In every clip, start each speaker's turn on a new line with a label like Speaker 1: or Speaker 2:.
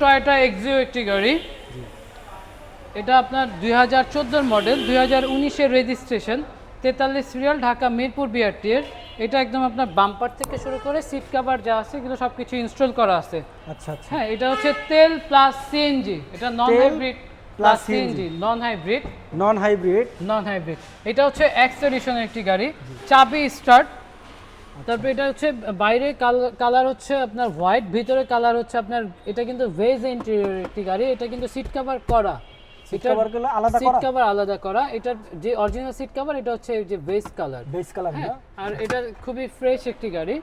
Speaker 1: Toyota Axio একটি গাড়ি। এটা আপনার দুই হাজার চোদ্দোর মডেল দুই হাজার উনিশের রেজিস্ট্রেশন তেতাল্লিশ সিরিয়াল ঢাকা মিরপুর বিআরটি এর। এটা একদম আপনার বাম্পার থেকে শুরু করে সিট কাভার যা আছে এগুলো সব কিছু ইনস্টল করা আছে।
Speaker 2: আচ্ছা আচ্ছা।
Speaker 1: হ্যাঁ এটা হচ্ছে তেল প্লাস সিএনজি এটা non hybrid plus CNG non hybrid
Speaker 2: non hybrid
Speaker 1: non hybrid এটা হচ্ছে এক্স এডিশনের একটি গাড়ি। চাবি স্টার্ট তারপরে এটা হচ্ছে বাইরে কালার হচ্ছে আপনার হোয়াইট ভিতরে কালার হচ্ছে আপনার এটা কিন্তু ভেজ ইন্টেরিয়র একটি গাড়ি এটা কিন্তু সিট কভার করা।
Speaker 2: সিট কভারগুলো আলাদা
Speaker 1: সিট কভার আলাদা করা। এটার যে অরিজিনাল সিট কভার এটা হচ্ছে যে বেস কালার
Speaker 2: বেস কালার না
Speaker 1: আর এটা খুবই ফ্রেশ একটি গাড়ি।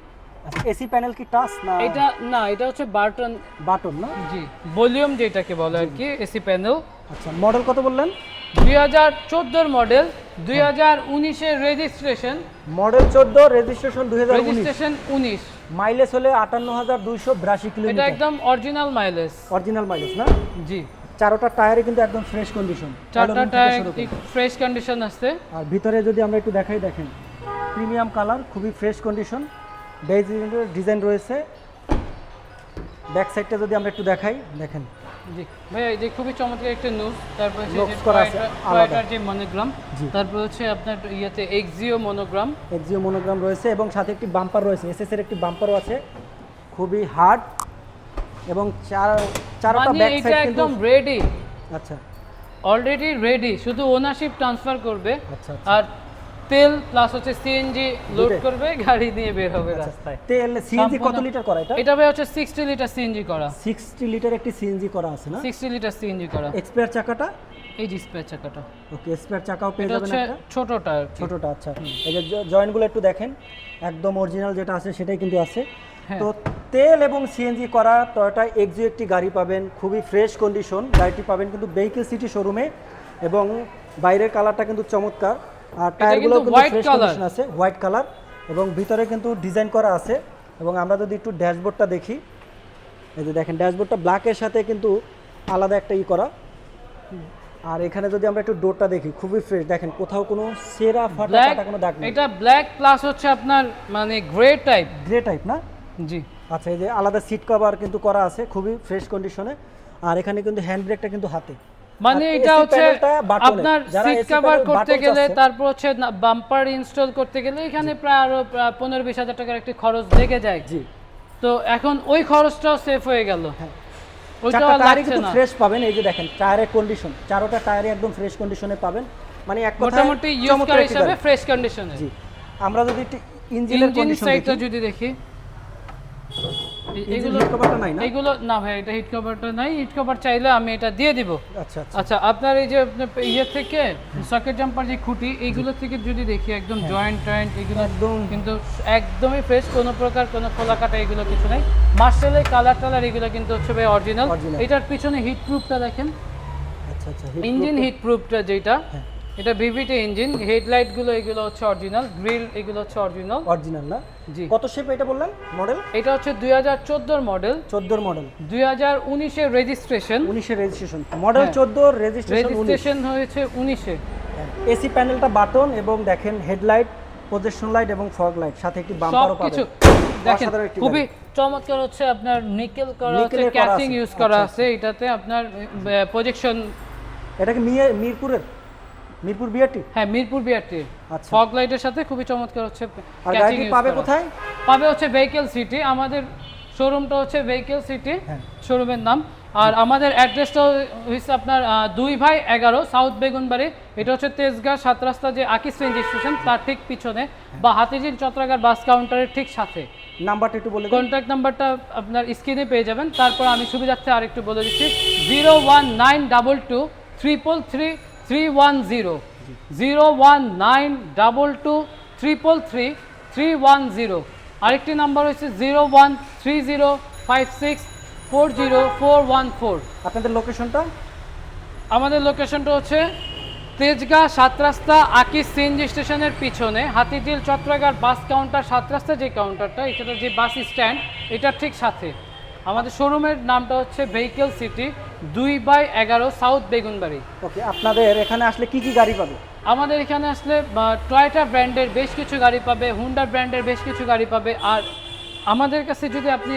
Speaker 2: এসি প্যানেল কি টাচ না?
Speaker 1: এটা না এটা হচ্ছে বাটন
Speaker 2: বাটন না?
Speaker 1: জি ভলিউম যেটাকে বলে আর কি এসি প্যানেল।
Speaker 2: আচ্ছা মডেল কত বললেন?
Speaker 1: দুই হাজার চোদ্দোর মডেল দুই হাজার উনিশের রেজিস্ট্রেশন
Speaker 2: মডেল চোদ্দ রেজিস্ট্রেশন দুই হাজার উনিশ।
Speaker 1: রেজিস্ট্রেশন উনিশ।
Speaker 2: মাইলেজ হলে আটান্ন হাজার দুইশো বিরাশি
Speaker 1: এটা একদম অরিজিনাল মাইলেজ
Speaker 2: অরিজিনাল মাইলেজ না?
Speaker 1: জি।
Speaker 2: চারোটা টায়ারে কিন্তু একদম ফ্রেশ কন্ডিশন
Speaker 1: চারটা টায়ার ফ্রেশ কন্ডিশন আছে
Speaker 2: আর ভিতরে যদি আমরা একটু দেখাই দেখেন। প্রিমিয়াম কালার খুবই ফ্রেশ কন্ডিশন বেজ ডিজাইন রয়েছে। ব্যাক সাইডটা যদি আমরা একটু দেখাই দেখেন।
Speaker 1: জি। ভাই এই যে খুবই চমৎকার একটা নিউজ তারপর হচ্ছে যে মনোগ্রাম তারপর হচ্ছে আপনার ইয়েতে এক্সিও মনোগ্রাম
Speaker 2: এক্সিও মনোগ্রাম রয়েছে এবং সাথে একটি বাম্পার রয়েছে। এসএস এর একটি বাম্পারও আছে। খুবই হার্ড এবং চার চারটা ব্যাক সাইড কিন্তু
Speaker 1: একদম রেডি
Speaker 2: আচ্ছা।
Speaker 1: অলরেডি রেডি শুধু ওনারশিপ ট্রান্সফার করবে।
Speaker 2: আচ্ছা আচ্ছা।
Speaker 1: আর তেল প্লাস হচ্ছে সিএনজি লোড করবে গাড়ি নিয়ে বের হবে রাস্তায়।
Speaker 2: তেল সিএনজি কত লিটার করা এটা?
Speaker 1: এটা ভাই হচ্ছে সিক্সটি লিটার সিএনজি করা।
Speaker 2: সিক্সটি লিটার একটি সিএনজি করা আছে না?
Speaker 1: সিক্সটি লিটার সিএনজি করা।
Speaker 2: এক্সপায়ার চাকাটা?
Speaker 1: এই যে স্পেয়ার চাকাটা।
Speaker 2: ওকে এক্সপায়ার চাকাও পেয়ে যাবেন একটা।
Speaker 1: ছোটটা।
Speaker 2: ছোটটা আচ্ছা। এই যে জয়েন্টগুলো একটু দেখেন। একদম অরিজিনাল যেটা আছে সেটাই কিন্তু আছে।
Speaker 1: হ্যাঁ।
Speaker 2: তো তেল এবং সিএনজি করা টয়োটা এক্সিও একটি গাড়ি পাবেন। খুবই ফ্রেশ কন্ডিশন গাড়িটি পাবেন কিন্তু ভেহিকেল সিটি শোরুমে এবং বাইরের কালারটা কিন্তু চমৎকার। আর টায়ারগুলো
Speaker 1: কিন্তু
Speaker 2: কিন্তু ফ্রেশ কন্ডিশন আছে হোয়াইট কালার এবং ভিতরে কিন্তু ডিজাইন করা আছে। এবং আমরা যদি একটু ড্যাশবোর্ডটা দেখি এই যে দেখেন ড্যাশবোর্ডটা ব্ল্যাকের সাথে কিন্তু আলাদা একটা ই করা। আর এখানে যদি আমরা একটু ডোরটা দেখি খুবই ফ্রেশ দেখেন কোথাও কোনো সেরা ফাটা কাটা কোনো দাগ নেই।
Speaker 1: এটা ব্ল্যাক প্লাস হচ্ছে আপনার মানে গ্রে টাইপ
Speaker 2: গ্রে টাইপ না?
Speaker 1: জি।
Speaker 2: আচ্ছা এই যে আলাদা সিট কভার কিন্তু করা আছে খুবই ফ্রেশ কন্ডিশনে আর এখানে কিন্তু হ্যান্ড ব্রেকটা কিন্তু হাতে।
Speaker 1: মানে এটা হচ্ছে আপনার সিট কভার করতে গেলে তারপর হচ্ছে বাম্পার ইনস্টল করতে গেলে এখানে প্রায় আরও পনেরো বিশ হাজার টাকার একটি খরচ লেগে যায়।
Speaker 2: জি।
Speaker 1: তো এখন ওই খরচটাও সেফ হয়ে গেল।
Speaker 2: হ্যাঁ।
Speaker 1: ওইটাও লাগছে না।
Speaker 2: ফ্রেশ পাবেন এই যে দেখেন টায়ারের কন্ডিশন চারোটা টায়ারে একদম ফ্রেশ কন্ডিশনে পাবেন। মানে এক
Speaker 1: মোটামুটি ইউজ করা হিসাবে ফ্রেশ কন্ডিশনে
Speaker 2: জি। আমরা যদি ইঞ্জিনের
Speaker 1: ইঞ্জিন
Speaker 2: কন্ডিশন
Speaker 1: যদি দেখি। এগুলো
Speaker 2: কভারটা নাই না?
Speaker 1: এগুলো না ভাই এটা হিট কভারটা নাই। হিট কভার চাইলে আমি এটা দিয়ে দিব।
Speaker 2: আচ্ছা আচ্ছা।
Speaker 1: আচ্ছা আপনার এই যে ইয়ে থেকে সকেট জাম্পার যে খুঁটি এইগুলো থেকে যদি দেখি একদম জয়েন্ট টয়েন্ট এগুলো
Speaker 2: হ্যাঁ। একদম।
Speaker 1: কিন্তু একদমই ফ্রেশ কোনো প্রকার কোনো খোলা কাটা এগুলো কিছু নাই। মার্শালের কালার টালার এগুলো কিন্তু হচ্ছে ভাই অরিজিনাল এটার পিছনে হিট প্রুফটা দেখেন।
Speaker 2: আচ্ছা আচ্ছা
Speaker 1: ইঞ্জিন হিট প্রুফটা যেটা
Speaker 2: হ্যাঁ।
Speaker 1: এটা ভিভিটি ইঞ্জিন হেডলাইটগুলো এগুলো হচ্ছে অরিজিনাল গ্রিল এগুলো হচ্ছে অরিজিনাল
Speaker 2: অরিজিনাল না?
Speaker 1: জি।
Speaker 2: কত শেপ এটা বললেন? মডেল
Speaker 1: এটা হচ্ছে দুই হাজার চোদ্দোর মডেল
Speaker 2: চোদ্দোর মডেল
Speaker 1: দুই হাজার উনিশের রেজিস্ট্রেশন
Speaker 2: উনিশের রেজিস্ট্রেশন মডেল
Speaker 1: হ্যাঁ।
Speaker 2: চোদ্দ রেজিস্ট্রেশন
Speaker 1: রেজিস্ট্রেশন হয়েছে উনিশে।
Speaker 2: এসি প্যানেলটা বাটন এবং দেখেন হেডলাইট প্রজেকশন লাইট এবং ফগ লাইট সাথে একটি বাম্পারও
Speaker 1: কিছু
Speaker 2: পাবেন।
Speaker 1: দেখেন খুবই চমৎকার হচ্ছে আপনার নিকেল করা হচ্ছে ক্যাসিং ইউজ করা
Speaker 2: আচ্ছা,
Speaker 1: আছে। এটাতে আপনার প্রজেকশন
Speaker 2: এটা কি মিরপুরের? মিরপুর বিআরটি?
Speaker 1: হ্যাঁ মিরপুর বিআরটি।
Speaker 2: আচ্ছা।
Speaker 1: ফগ লাইটের সাথে খুবই চমৎকার হচ্ছে
Speaker 2: আর গাড়িটি পাবে কোথায়?
Speaker 1: পাবে হচ্ছে ভেহিকেল সিটি আমাদের শোরুমটা হচ্ছে ভেহিকেল সিটি। শোরুমের নাম। আর আমাদের অ্যাড্রেসটা হচ্ছে আপনার দুই ভাই এগারো সাউথ বেগুনবাড়ি। এটা হচ্ছে তেজগাঁ সাত রাস্তা যে আকিস রেঞ্জ স্টেশন তার ঠিক পিছনে বা হাতিঝিল চত্রাগার বাস কাউন্টারের ঠিক সাথে।
Speaker 2: নাম্বারটা একটু বলে দিন।
Speaker 1: কন্ট্যাক্ট নাম্বারটা আপনার স্ক্রিনে পেয়ে যাবেন। তারপর আমি সুবিধার্থে আরেকটু বলে দিচ্ছি। Zero one nine double two triple three three one zero zero one nine double two triple three three one zero আরেকটি নাম্বার হচ্ছে zero one three zero five six four zero four one four
Speaker 2: আপনাদের লোকেশনটা
Speaker 1: আমাদের লোকেশনটা হচ্ছে তেজগাঁ সাত রাস্তা আকিস সিএনজি স্টেশনের পিছনে হাতিঝিল চট্টগ্রাম বাস কাউন্টার সাত রাস্তা যে কাউন্টারটা এটা যে বাস স্ট্যান্ড এটার ঠিক সাথে। আমাদের শোরুমের নামটা হচ্ছে ভেহিকেল সিটি দুই বাই এগারো সাউথ বেগুনবাড়ি।
Speaker 2: ওকে আপনাদের এখানে আসলে কি কি গাড়ি পাবে?
Speaker 1: আমাদের এখানে আসলে টয়টা ব্র্যান্ডের বেশ কিছু গাড়ি পাবে হুন্ডা ব্র্যান্ডের বেশ কিছু গাড়ি পাবে আর আমাদের কাছে যদি আপনি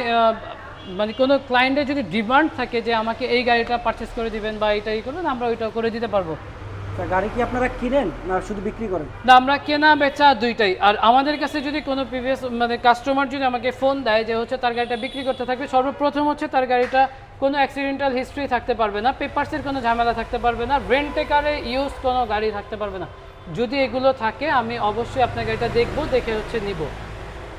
Speaker 1: মানে কোনো ক্লায়েন্টের যদি ডিমান্ড থাকে যে আমাকে এই গাড়িটা পারচেস করে দিবেন বা এটাই করবেন আমরা ওইটা করে দিতে পারব।
Speaker 2: গাড়ি কি আপনারা কিনেন না শুধু বিক্রি করেন?
Speaker 1: না আমরা কেনা বেচা দুইটাই। আর আমাদের কাছে যদি কোনো প্রিভিয়াস মানে কাস্টমার যদি আমাকে ফোন দেয় যে হচ্ছে তার গাড়িটা বিক্রি করতে থাকবে সর্বপ্রথম হচ্ছে তার গাড়িটা কোনো অ্যাক্সিডেন্টাল হিস্ট্রি থাকতে পারবে না পেপারসের কোনো ঝামেলা থাকতে পারবে না রেন্টে কারে ইউজ কোনো গাড়ি থাকতে পারবে না। যদি এগুলো থাকে আমি অবশ্যই আপনাকে এটা দেখব দেখে হচ্ছে নিব।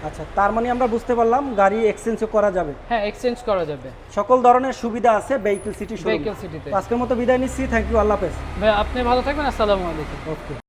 Speaker 2: আচ্ছা তার মানে আমরা বুঝতে পারলাম গাড়ি এক্সচেঞ্জও করা যাবে।
Speaker 1: হ্যাঁ এক্সচেঞ্জ করা যাবে।
Speaker 2: সকল ধরনের সুবিধা আছে ভেহিকল সিটি
Speaker 1: ভেহিকেল সিটিতে
Speaker 2: আজকের মতো বিদায় নিচ্ছি থ্যাংক ইউ আল্লাহ হাফেজ।
Speaker 1: ভাই আপনি ভালো থাকবেন আসসালামু আলাইকুম।
Speaker 2: ওকে